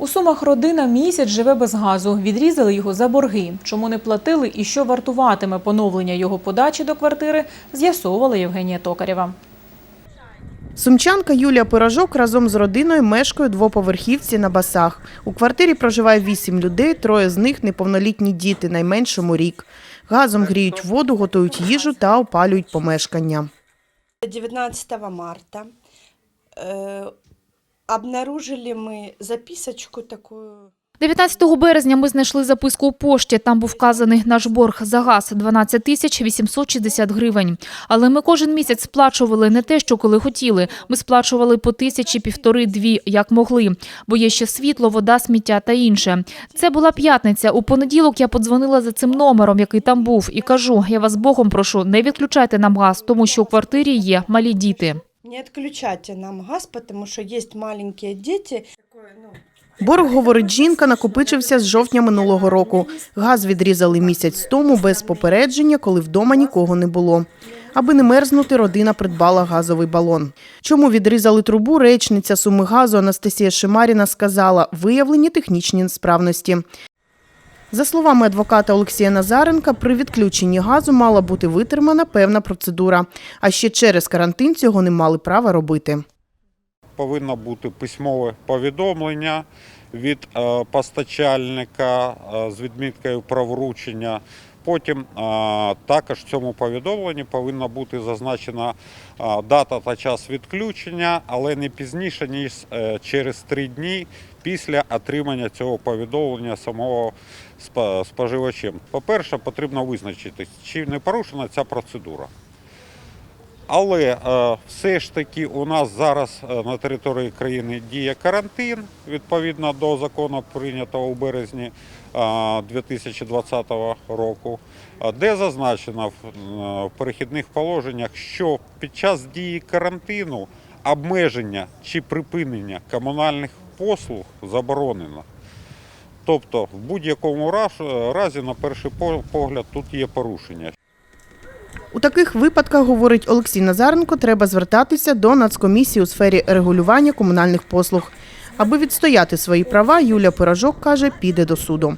У Сумах родина місяць живе без газу. Відрізали його за борги. Чому не платили і що вартуватиме поновлення його подачі до квартири, з'ясовувала Євгенія Токарєва. Сумчанка Юлія Пирожок разом з родиною мешкає у двоповерхівці на басах. У квартирі проживає вісім людей, троє з них неповнолітні діти, найменшому рік. Газом гріють воду, готують їжу та опалюють помешкання. 19 марта э, обнаружили мы записочку такую. 19 березня ми знайшли записку у пошті. Там був вказаний наш борг за газ – 12 тисяч 860 гривень. Але ми кожен місяць сплачували не те, що коли хотіли. Ми сплачували по тисячі, півтори, дві, як могли. Бо є ще світло, вода, сміття та інше. Це була п'ятниця. У понеділок я подзвонила за цим номером, який там був, і кажу, я вас Богом прошу, не відключайте нам газ, тому що у квартирі є малі діти. Не отключайте нам газ, потому что есть маленькие дети. Такое, ну, Борг, говорить жінка, накопичився з жовтня минулого року. Газ відрізали місяць тому без попередження, коли вдома нікого не було. Аби не мерзнути, родина придбала газовий балон. Чому відрізали трубу, речниця суми газу Анастасія Шимаріна сказала – виявлені технічні несправності. За словами адвоката Олексія Назаренка, при відключенні газу мала бути витримана певна процедура, а ще через карантин цього не мали права робити. повинно бути письмове повідомлення від е, постачальника е, з відміткою про вручення. Потім також в цьому повідомленні повинна бути зазначена дата та час відключення, але не пізніше ніж е, через три дні після отримання цього повідомлення самого споживачем. По-перше, потрібно визначитись, чи не порушена ця процедура. Але е, все ж таки у нас зараз е, на території країни діє карантин відповідно до закону, прийнятого у березні е, 2020 року, е, де зазначено в перехідних положеннях, що під час дії карантину обмеження чи припинення комунальних послуг заборонено. Тобто, в будь-якому разі, на перший погляд, тут є порушення. У таких випадках, говорить Олексій Назаренко, треба звертатися до Нацкомісії у сфері регулювання комунальних послуг. Аби відстояти свої права, Юлія Пирожок каже, піде до суду.